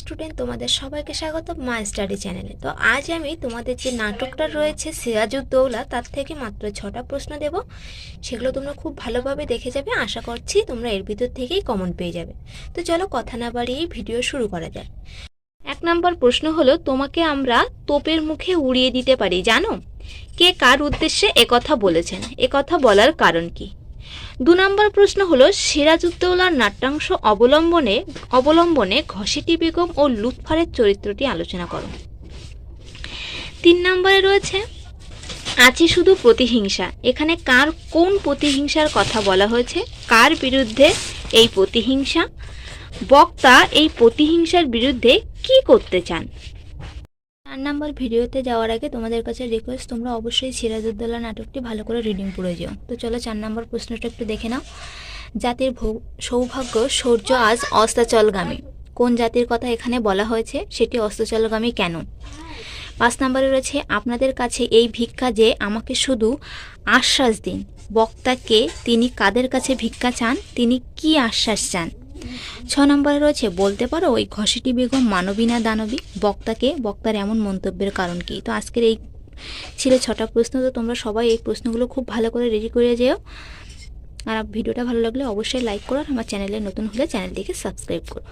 Student তোমাদের সবাইকে স্বাগত মাই স্টাডি চ্যানেলে তো আজ আমি তোমাদের যে নাটকটা রয়েছে সিরাজউদ্দৌলা তার থেকে মাত্র ছটা প্রশ্ন দেব। সেগুলো তোমরা খুব ভালোভাবে দেখে যাবে। আশা করছি তোমরা এর ভিতর থেকেই কমন পেয়ে যাবে। তো চলো কথা না বাড়িয়েই ভিডিও শুরু করা যাক। এক নম্বর প্রশ্ন হলো, তোমাকে আমরা তোপের মুখে উড়িয়ে দিতে পারি, জানো? কে কার উদ্দেশ্যে একথা বলেছেন? একথা বলার কারণ কি? দু নম্বর প্রশ্ন হলো, সিরাজউদ্দৌলার নাট্যাংশ অবলম্বনে অবলম্বনে ঘসিটি বেগম ও লুৎফারের চরিত্রটি আলোচনা করো। তিন নম্বরে রয়েছে, আছে শুধু প্রতিহিংসা। এখানে কার কোন প্রতিহিংসার কথা বলা হয়েছে? কার বিরুদ্ধে এই প্রতিহিংসা? বক্তা এই প্রতিহিংসার বিরুদ্ধে কি করতে চান? চার নম্বর ভিডিওতে যাওয়ার আগে তোমাদের কাছে রিকোয়েস্ট তোমরা অবশ্যই সিরাজউদ্দৌলা নাটকটি ভালো করে রিডিং পড়ে যেও। তো চলো চার নম্বর প্রশ্নটা একটু দেখে নাও। জাতির সৌভাগ্য, সূর্য আজ অস্তাচলগামী। কোন জাতির কথা এখানে বলা হয়েছে? সেটি অস্তাচলগামী কেন? পাঁচ নম্বরে রয়েছে, আপনাদের কাছে এই ভিক্ষা যে আমাকে শুধু আশ্বাস দিন। বক্তাকে তিনি কাদের কাছে ভিক্ষা চান? তিনি কি আশ্বাস চান? ছ নম্বরে রয়েছে, বলতে পারো ওই ঘসিটি বেগম মানবী না দানবী? বক্তাকে, বক্তার এমন মন্তব্যের কারণ কি? তো আজকের এই ছিল ছটা প্রশ্ন, তো তোমরা সবাই এই প্রশ্নগুলো খুব ভালো করে রেডি করে যেও। আর ভিডিওটা ভালো লাগলে অবশ্যই লাইক করো আর আমার চ্যানেলে নতুন হলে চ্যানেলটিকে সাবস্ক্রাইব করো।